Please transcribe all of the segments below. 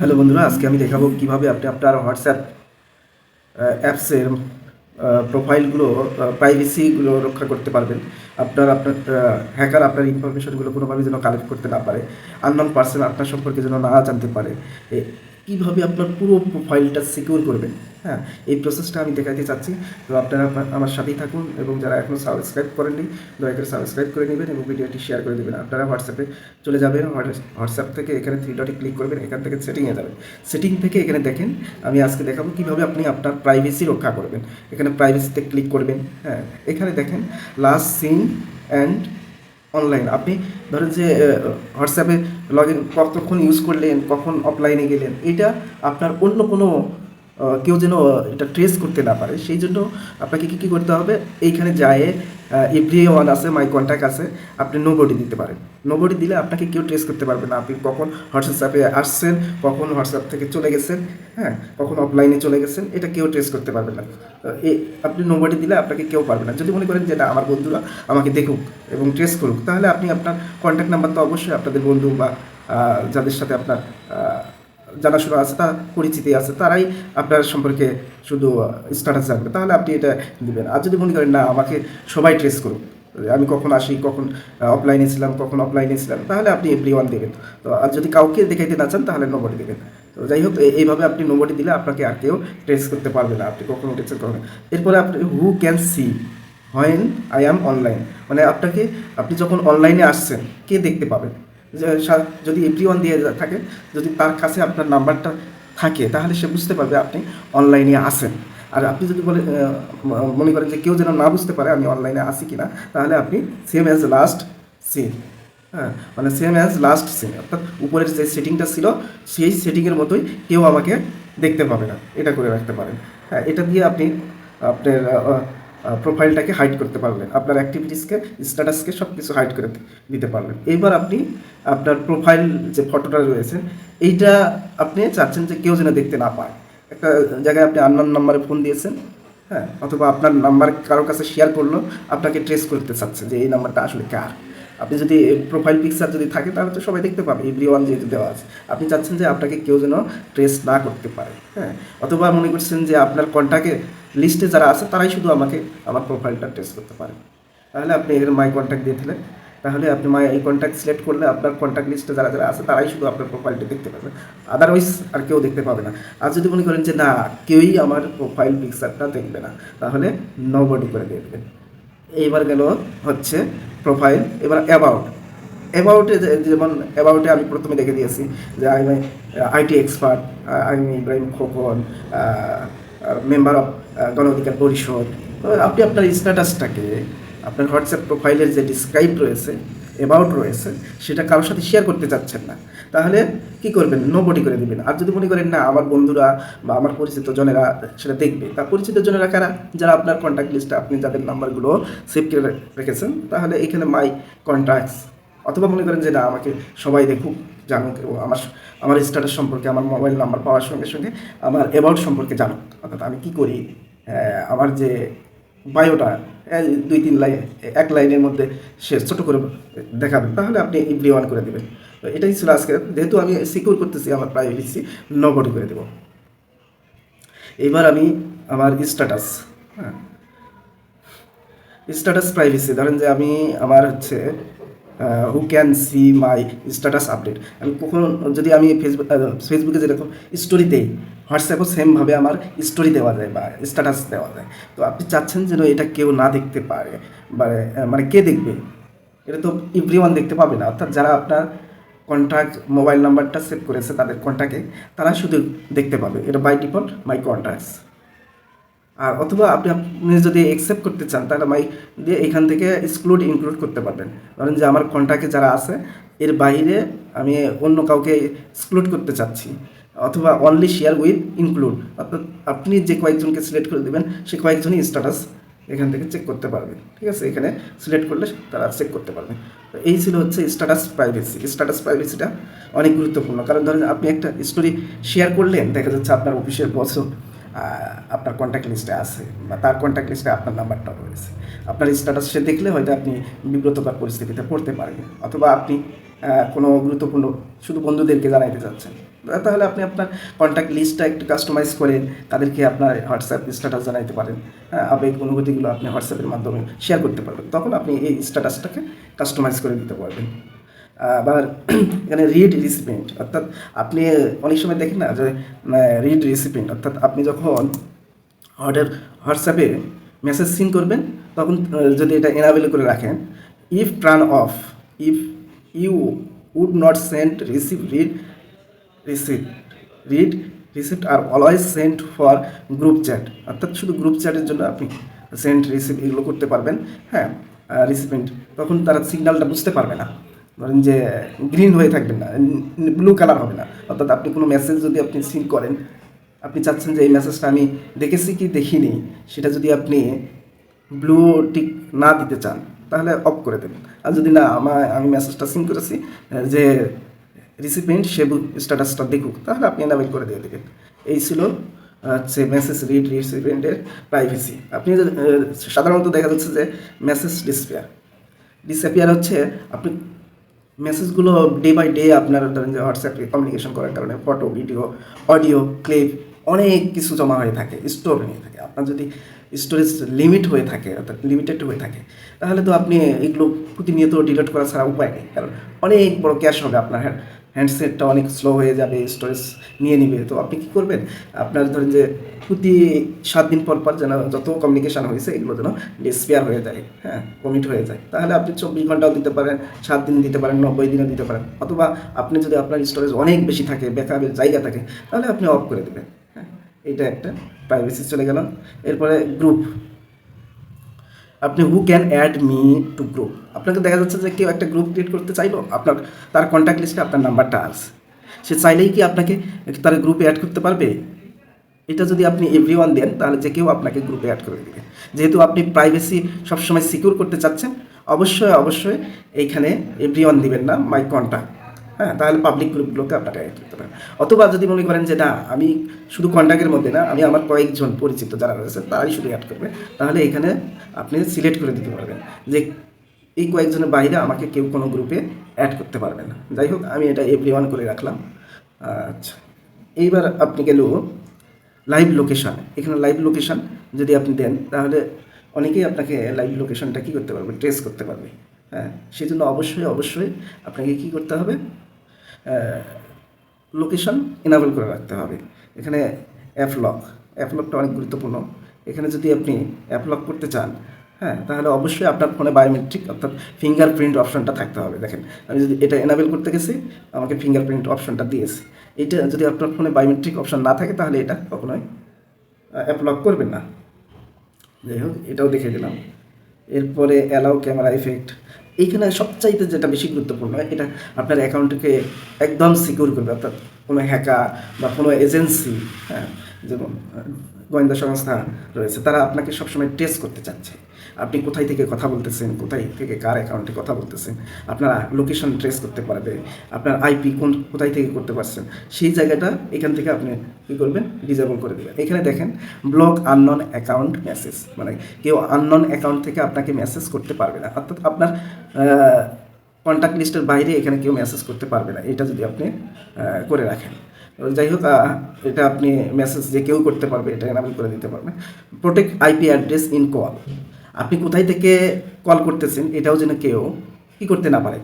Hello বন্ধুরা, আজকে আমি দেখাবো কীভাবে আপনি আপনার হোয়াটসঅ্যাপ অ্যাপসের প্রোফাইলগুলো প্রাইভেসিগুলো রক্ষা করতে পারবেন। আপনার আপনার হ্যাকার আপনার ইনফরমেশনগুলো কোনোভাবে যেন কালেক্ট করতে না পারে আননোন পার্সন আপনার সম্পর্কে যেন না জানতে পারে। কীভাবে আপনার পুরো প্রোফাইলটা সিকিউর করবেন? হ্যাঁ এই প্রসেসটা আমি দেখাতে চাচ্ছি। তো আপনারা আমার সাথেই থাকুন এবং যারা এখনও সাবস্ক্রাইব করেননি, দয়া করে সাবস্ক্রাইব করে নেবেন এবং ভিডিওটি শেয়ার করে দেবেন। আপনারা হোয়াটসঅ্যাপে চলে যাবেন হোয়াটসঅ্যাপ থেকে এখানে থ্রি ডটে ক্লিক করবেন, এখান থেকে সেটিংয়ে যাবেন। সেটিং থেকে এখানে দেখেন, আমি আজকে দেখাবো কীভাবে আপনি আপনার প্রাইভেসি রক্ষা করবেন। এখানে প্রাইভেসিতে ক্লিক করবেন হ্যাঁ। এখানে দেখেন লাস্ট সিন অ্যান্ড অনলাইন আপনি ধরেন যে হোয়াটসঅ্যাপে লগ ইন কতক্ষণ ইউজ করলেন, কখন অফলাইনে গেলেন, এটা আপনার অন্য কোনো কেউ যেন এটা ট্রেস করতে না পারে। সেই জন্য আপনাকে কী কী করতে হবে? এইখানে যায় এভরি ওয়ান আছে মাই কন্ট্যাক্ট আছে, আপনি নো বডি দিতে পারেন। নো বডি দিলে আপনাকে কেউ ট্রেস করতে পারবে না। আপনি কখন হোয়াটসঅ্যাপে আসছেন, কখন হোয়াটসঅ্যাপ থেকে চলে গেছেন হ্যাঁ? কখন অফলাইনে চলে গেছেন, এটা কেউ ট্রেস করতে পারবে না। এ, আপনি নো বডি দিলে আপনাকে কেউ পারবে না। যদি মনে করেন যে আমার বন্ধুরা, আমাকে দেখুক এবং ট্রেস করুক, তাহলে আপনি আপনার কন্ট্যাক্ট নাম্বার তো অবশ্যই আপনাদের বন্ধু বা যাদের সাথে আপনার জানাশোনা আছে, তা পরিচিতি আছে, তারাই আপনার সম্পর্কে শুধু স্ট্যাটাস জানবে। তাহলে আপনি এটা দেবেন। আর যদি মনে করেন, না, আমাকে সবাই ট্রেস করুক, আমি কখন আসি, কখন অফলাইনে ছিলাম, কখন অফলাইনে ছিলাম, তাহলে আপনি এভরি ওয়ান দেবেন। তো, আর যদি কাউকে দেখাইতে না চান, তাহলে নম্বরটি দেবেন। তো যাই হোক এইভাবে আপনি নম্বরটি দিলে আপনাকে আর কেউ ট্রেস করতে পারবে না। আপনি কখনো ট্রেস করবেন এরপরে আপনি who can see when I am online মানে আপনাকে, আপনি যখন অনলাইনে আসছেন, কে দেখতে পাবেন? যদি এভরি ওয়ান দিয়ে থাকে, যদি তার কাছে আপনার নাম্বারটা থাকে, তাহলে সে বুঝতে পারবে আপনি অনলাইনে আসেন আর আপনি যদি বলে মনে করেন যে কেউ যেন না বুঝতে পারে আমি অনলাইনে আসি কি না তাহলে আপনি সেম অ্যাজ লাস্ট সিন হ্যাঁ মানে সেম অ্যাজ লাস্ট সিন অর্থাৎ উপরের যে সেটিংটা ছিল, সেই সেটিংয়ের মতোই কেউ আমাকে দেখতে পাবে না। এটা করে রাখতে পারেন। হ্যাঁ এটা দিয়ে আপনি আপনার প্রোফাইলটাকে হাইড করতে পারবেন আপনার অ্যাক্টিভিটিসকে স্ট্যাটাসকে সব কিছু হাইড করে দিতে পারবেন এইবার আপনি আপনার প্রোফাইল যে ফটোটা রয়েছে, এইটা আপনি চাচ্ছেন যে কেউ যেন দেখতে না পায়। একটা জায়গায় আপনি আননোন নাম্বারে ফোন দিয়েছেন হ্যাঁ অথবা আপনার নাম্বার কারোর কাছে শেয়ার করল, আপনাকে ট্রেস করতে চাচ্ছে যে এই নাম্বারটা আসলে কার। আপনি যদি প্রোফাইল পিকচার যদি থাকে, তাহলে তো সবাই দেখতে পাবে এভরি ওয়ান যেহেতু দেওয়া আছে। আপনি চাচ্ছেন যে আপনাকে কেউ যেন ট্রেস না করতে পারে হ্যাঁ অথবা মনে করছেন যে আপনার কন্ট্যাক্টে লিস্টে যারা আছে, তারাই শুধু আমাকে আমার প্রোফাইলটা টেস্ট করতে পারে। তাহলে আপনি এর মাই কন্ট্যাক্ট দিয়ে দিলেন। তাহলে আপনি মাই এই কন্ট্যাক্ট সিলেক্ট করলে আপনার কন্ট্যাক্ট লিস্টে যারা যারা আছে, তারাই শুধু আপনার প্রোফাইলটা দেখতে পাবে। আদারওয়াইজ আর কেউ দেখতে পাবে না। আর যদি মনে করেন যে, না, কেউই আমার প্রোফাইল পিকচারটা দেখবে না, তাহলে নো বডি করে দিয়ে দেবেন এইবার গেল হচ্ছে প্রোফাইল এবার অ্যাবাউট অ্যাবাউটে যেমন অ্যাবাউটে আমি প্রথমে দেখে দিয়েছি যে I my IT expert I am Ibrahim Khokon member of Gono Odhikar Parishad. আপনি আপনার স্ট্যাটাসটাকে আপনার হোয়াটসঅ্যাপ প্রোফাইলের যে ডিসক্রাইব রয়েছে অ্যাবাউট রয়েছে, সেটা কারোর সাথে শেয়ার করতে চাচ্ছেন না। তাহলে কি করবেন? নো বডি করে দিবেন। আর যদি মনে করেন, না, আমার বন্ধুরা বা আমার পরিচিত জনেরা সেটা দেখবে। তা পরিচিত জনেরা কারা? যারা আপনার কন্ট্যাক্ট লিস্টে আপনি যাদের নাম্বারগুলো সেভ করে রেখেছেন, তাহলে এখানে মাই কন্ট্যাক্টস অথবা মনে করেন যে না, আমাকে সবাই দেখুক, জানুক এবং আমার আমার স্ট্যাটাস সম্পর্কে, আমার মোবাইল নাম্বার পাওয়ার সঙ্গে সঙ্গে আমার অ্যাবাউট সম্পর্কে জানুক। অর্থাৎ আমি কী করি? আমার যে বায়োটা দুই, তিন লাইন এক লাইনের মধ্যে সে ছোটো করে দেখাবেন, তাহলে আপনি ইভরি ওয়ান করে দেবেন। তো এটাই ছিল আজকে। যেহেতু আমি সিকিউর করতেছি, আমার প্রাইভেসি নবডি করে দেবো। এবার আমি আমার স্ট্যাটাস হ্যাঁ। স্ট্যাটাস প্রাইভেসি ধরেন যে আমি আমার হচ্ছে who can see my status update আমি কখনো, যদি আমি ফেসবুক ফেসবুকে যেরকম স্টোরি দেই হোয়াটসঅ্যাপও সেমভাবে আমার স্টোরি দেওয়া যায় বা স্ট্যাটাস দেওয়া যায়। তো আপনি চাচ্ছেন যেন এটা কেউ না দেখতে পারে মানে কে দেখবে? এটা তো এভরি দেখতে পাবে না। অর্থাৎ যারা আপনার কন্ট্যাক্ট মোবাইল নাম্বারটা সেভ করেছে তাদের কন্ট্যাক্টে তারা শুধু দেখতে পাবে। এটা বাই ডিফল্ট মাই কন্ট্যাক্টস আর অথবা আপনি আপনি যদি অ্যাকসেপ্ট করতে চান, তাহলে মাই দিয়ে এখান থেকে এক্সক্লুড ইনক্লুড করতে পারবেন। ধরেন যে আমার কন্ট্যাক্টে যারা আছে, এর বাইরে আমি অন্য কাউকে এক্সক্লুড করতে চাচ্ছি। অথবা অনলি শেয়ার উইথ ইনক্লুড অর্থাৎ আপনি যে কয়েকজনকে সিলেক্ট করে দেবেন, সে কয়েকজনই স্ট্যাটাস এখান থেকে চেক করতে পারবে। ঠিক আছে? এখানে সিলেক্ট করলে তারা চেক করতে পারবে। তো এই ছিল হচ্ছে স্ট্যাটাস প্রাইভেসি স্ট্যাটাস প্রাইভেসিটা অনেক গুরুত্বপূর্ণ। কারণ ধরেন আপনি একটা স্টোরি শেয়ার করলেন, দেখা যাচ্ছে আপনার অফিসের বছর আপনার কন্ট্যাক্ট লিস্টে আছে বা তার কন্ট্যাক্ট লিস্টে আপনার নাম্বারটা রয়েছে। আপনার স্ট্যাটাস সে দেখলে হয়তো আপনি বিব্রতকর পরিস্থিতিতে পড়তে পারেন অথবা আপনি কোনো গুরুত্বপূর্ণ শুধু বন্ধুদেরকে জানাইতে চাচ্ছেন। তাহলে আপনি আপনার কন্ট্যাক্ট লিস্টটা একটু কাস্টমাইজ করে তাদেরকে আপনার হোয়াটসঅ্যাপ স্ট্যাটাস জানাইতে পারেন আবেগ অনুভূতিগুলো আপনি হোয়াটসঅ্যাপের মাধ্যমে শেয়ার করতে পারবেন। তখন আপনি এই স্ট্যাটাসটাকে কাস্টমাইজ করে দিতে পারবেন। আবার এখানে রিড রিসিপেন্ট অর্থাৎ আপনি অনেক সময় দেখেন না যে রিড রিসিপেন্ট অর্থাৎ আপনি যখন অর্ডার হোয়াটসঅ্যাপে মেসেজ সিন করবেন, তখন যদি এটা এনাবেল করে রাখেন if turn off if you would not send receive read receipt read receipt R always send for group chat অর্থাৎ শুধু গ্রুপ চ্যাটের জন্য আপনি সেন্ড রিসিভ এগুলো করতে পারবেন হ্যাঁ রিসিপেন্ট তখন তারা সিগন্যালটা বুঝতে পারবে না। ধরেন যে গ্রিন হয়ে থাকবেন না ব্লু কালার হবে না। অর্থাৎ আপনি কোনো মেসেজ যদি আপনি সিন করেন, আপনি চাচ্ছেন যে এই মেসেজটা আমি দেখেছি কি দেখিনি, সেটা যদি আপনি ব্লু টিক না দিতে চান, তাহলে অফ করে দেবেন। আর যদি না আমার আমি মেসেজটা সিন করেছি যে রিসিপেন্ট সে স্ট্যাটাসটা দেখুক, তাহলে আপনি এনাবেল করে দিয়ে দেবেন। এই ছিল হচ্ছে মেসেজ রিড রিসিপেন্টের প্রাইভেসি আপনি সাধারণত দেখা যাচ্ছে যে মেসেজ ডিসপেয়ার ডিসঅ্যাপিয়ার হচ্ছে, আপনি মেসেজগুলো ডে বাই ডে আপনার ধরেন যে হোয়াটসঅ্যাপে কমিউনিকেশন করার কারণে ফটো ভিডিও অডিও ক্লিপ অনেক কিছু জমা হয়ে থাকে স্টোর হয়ে থাকে। আপনার যদি স্টোরেজ লিমিট হয়ে থাকে, অর্থাৎ লিমিটেড হয়ে থাকে, তাহলে তো আপনি এগুলো প্রতিনিয়ত ডিলিট করা ছাড়া উপায় নেই। কারণ অনেক বড় ক্যাশ হবে আপনার হ্যাঁ? হ্যান্ডসেটটা অনেক স্লো হয়ে যাবে স্টোরেজ নিয়ে নিবে। তো আপনি কী করবেন? আপনার ধরেন যে প্রতি সাত দিন পর পর যেন যত কমিউনিকেশন হয়েছে, এগুলো যেন ডিসপেয়ার হয়ে যায় হ্যাঁ কমিট হয়ে যায়। তাহলে আপনি চব্বিশ ঘন্টাও দিতে পারেন, সাত দিন দিতে পারেন, নব্বই দিনও দিতে পারেন। অথবা আপনি যদি আপনার স্টোরেজ অনেক বেশি থাকে ব্যাকআপের জায়গা থাকে, তাহলে আপনি অফ করে দেবেন হ্যাঁ। এটা একটা প্রাইভেসি চলে গেল। এরপরে গ্রুপ আপনি who can add me to group আপনাকে দেখা যাচ্ছে যে কেউ একটা গ্রুপ ক্রিয়েট করতে চাইলো, আপনার, তার কন্ট্যাক্ট লিস্টে আপনার নাম্বারটা আছে। সে চাইলেই কি আপনাকে তার গ্রুপে অ্যাড করতে পারবে? এটা যদি আপনি এভরি ওয়ান দেন, তাহলে যে কেউ আপনাকে গ্রুপে অ্যাড করে দেবে। যেহেতু আপনি প্রাইভেসি সবসময় সিকিউর করতে চাচ্ছেন, অবশ্যই অবশ্যই এইখানে এভরি ওয়ান দিবেন না মাই কন্ট্যাক্ট হ্যাঁ তাহলে পাবলিক গ্রুপগুলোকে আপনাকে অ্যাড করতে পারেন। অথবা যদি মনে করেন যে, না, আমি শুধু কন্ট্যাক্টের মধ্যে না, আমি আমার কয়েকজন পরিচিত যারা রয়েছে, তারাই শুধু অ্যাড করবে। তাহলে এখানে আপনি সিলেক্ট করে দিতে পারবেন যে, এই কয়েকজনের বাইরে আমাকে কেউ কোনো গ্রুপে অ্যাড করতে পারবে না। যাই হোক, আমি এটা এভরি ওয়ান করে রাখলাম। আচ্ছা এইবার আপনি গেল লাইভ লোকেশন এখানে লাইভ লোকেশন যদি আপনি দেন, তাহলে অনেকেই আপনাকে লাইভ লোকেশনটা কী করতে পারবে? ট্রেস করতে পারবে। হ্যাঁ সেই জন্য অবশ্যই অবশ্যই আপনাকে কী করতে হবে? লোকেশন এনাবেল করে রাখতে হবে। এখানে অ্যাপ লক অ্যাপ লকটা অনেক গুরুত্বপূর্ণ। এখানে যদি আপনি অ্যাপ লক করতে চান হ্যাঁ তাহলে অবশ্যই আপনার ফোনে বায়োমেট্রিক অর্থাৎ ফিঙ্গারপ্রিন্ট অপশনটা থাকতে হবে। দেখেন, আমি যদি এটা এনাবেল করতে গেছি, আমাকে ফিঙ্গারপ্রিন্ট অপশনটা দিয়েছে। এটা যদি আপনার ফোনে বায়োমেট্রিক অপশন না থাকে, তাহলে এটা কখনোই অ্যাপ লক করবেন না। যাই হোক, এটাও দেখে দিলাম এরপরে অ্যালাউ ক্যামেরা এফেক্ট এইখানে সবচাইতে যেটা বেশি গুরুত্বপূর্ণ এটা আপনার অ্যাকাউন্টকে একদম সিকিউর করবে, অর্থাৎ কোনো হ্যাকার বা কোনো এজেন্সি হ্যাঁ যেমন, গোয়েন্দা সংস্থা রয়েছে, তারা আপনাকে সবসময় টেস্ট করতে চাচ্ছে। আপনি কোথায় থেকে কথা বলতেছেন? কোথায় থেকে কার অ্যাকাউন্টে কথা বলতেছেন? আপনার লোকেশন ট্রেস করতে পারবে। আপনার আইপি কোন, কোথায় থেকে করতে পারছেন? সেই জায়গাটা এখান থেকে আপনি কী করবেন? ডিজেবল করে দেবেন। এখানে দেখেন ব্লক আননন অ্যাকাউন্ট মেসেজ মানে কেউ আননন অ্যাকাউন্ট থেকে আপনাকে মেসেজ করতে পারবে না। অর্থাৎ আপনার কন্ট্যাক্ট লিস্টের বাইরে এখানে কেউ মেসেজ করতে পারবে না। এটা যদি আপনি করে রাখেন। যাই হোক এটা আপনি মেসেজ যে কেউ করতে পারবে, এটা এনাবেল করে দিতে পারবেন। Protect IP address in call আপনি কোথায় থেকে কল করতেছেন এটাও যেন কেউ কী করতে না পারে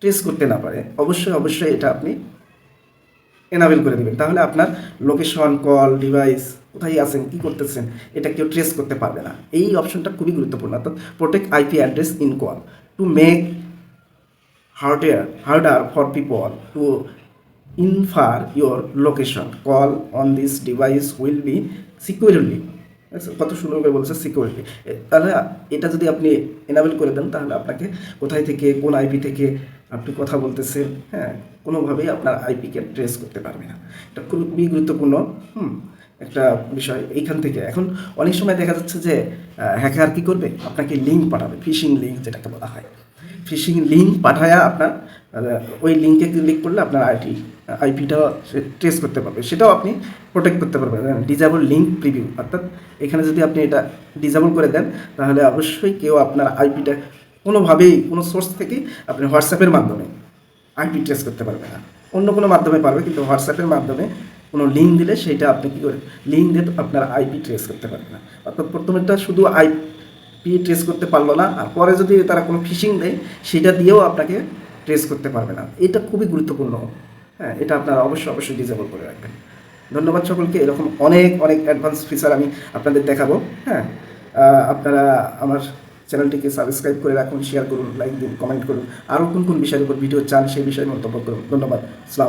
ট্রেস করতে না পারে অবশ্যই অবশ্যই এটা আপনি এনাবেল করে দেবেন। তাহলে আপনার লোকেশন কল ডিভাইস কোথায় আছেন কী করতেছেন এটা কেউ ট্রেস করতে পারবে না। এই অপশনটা খুবই গুরুত্বপূর্ণ অর্থাৎ protect IP address in call to make harder harder for people to your location. Call on this device will be securely আচ্ছা, কত সুন্দর করে বলছে সিকিউরিটি তাহলে এটা যদি আপনি এনাবেল করে দেন, তাহলে আপনাকে কোথায় থেকে, কোন আইপি থেকে আপনি কথা বলতেছেন হ্যাঁ কোনোভাবেই আপনার আইপিকে ট্রেস করতে পারবে না। এটা খুবই গুরুত্বপূর্ণ, হুম, একটা বিষয় এইখান থেকে। এখন অনেক সময় দেখা যাচ্ছে যে হ্যাকার কী করবে? আপনাকে লিঙ্ক পাঠাবে ফিশিং লিঙ্ক যেটাকে বলা হয়। ফিশিং লিঙ্ক পাঠায়া আপনার ওই লিঙ্কে ক্লিক করলে আপনার আইটি আইপিটা ট্রেস করতে পারবে। সেটাও আপনি প্রোটেক্ট করতে পারবেন। ডিজাবল লিঙ্ক প্রিভিউ অর্থাৎ এখানে যদি আপনি এটা ডিজাবল করে দেন, তাহলে অবশ্যই কেউ আপনার আইপিটা কোনোভাবেই, কোনো সোর্স থেকে আপনি হোয়াটসঅ্যাপের মাধ্যমে আইপি ট্রেস করতে পারবে না। অন্য কোনো মাধ্যমে পারবে, কিন্তু হোয়াটসঅ্যাপের মাধ্যমে কোনো লিঙ্ক দিলে সেটা আপনি কী করে লিঙ্ক দিয়ে আপনার আইপি ট্রেস করতে পারবে না। অর্থাৎ প্রথমেরটা শুধু আইপি ট্রেস করতে পারল না, আর পরে যদি তারা কোনো ফিশিং দেয়, সেটা দিয়েও আপনাকে ট্রেস করতে পারবে না। এটা খুবই গুরুত্বপূর্ণ। হ্যাঁ এটা আপনারা অবশ্যই অবশ্যই ডিজেবল করে রাখবেন। ধন্যবাদ সকলকে। এরকম অনেক অনেক অ্যাডভান্স ফিচার আমি আপনাদের দেখাবো। হ্যাঁ আপনারা আমার চ্যানেলটিকে সাবস্ক্রাইব করে রাখুন শেয়ার করুন লাইক দিন কমেন্ট করুন। আরও কোন কোন বিষয়ের উপর ভিডিও চান, সেই বিষয়ে মন্তব্য করুন। ধন্যবাদ। সালাম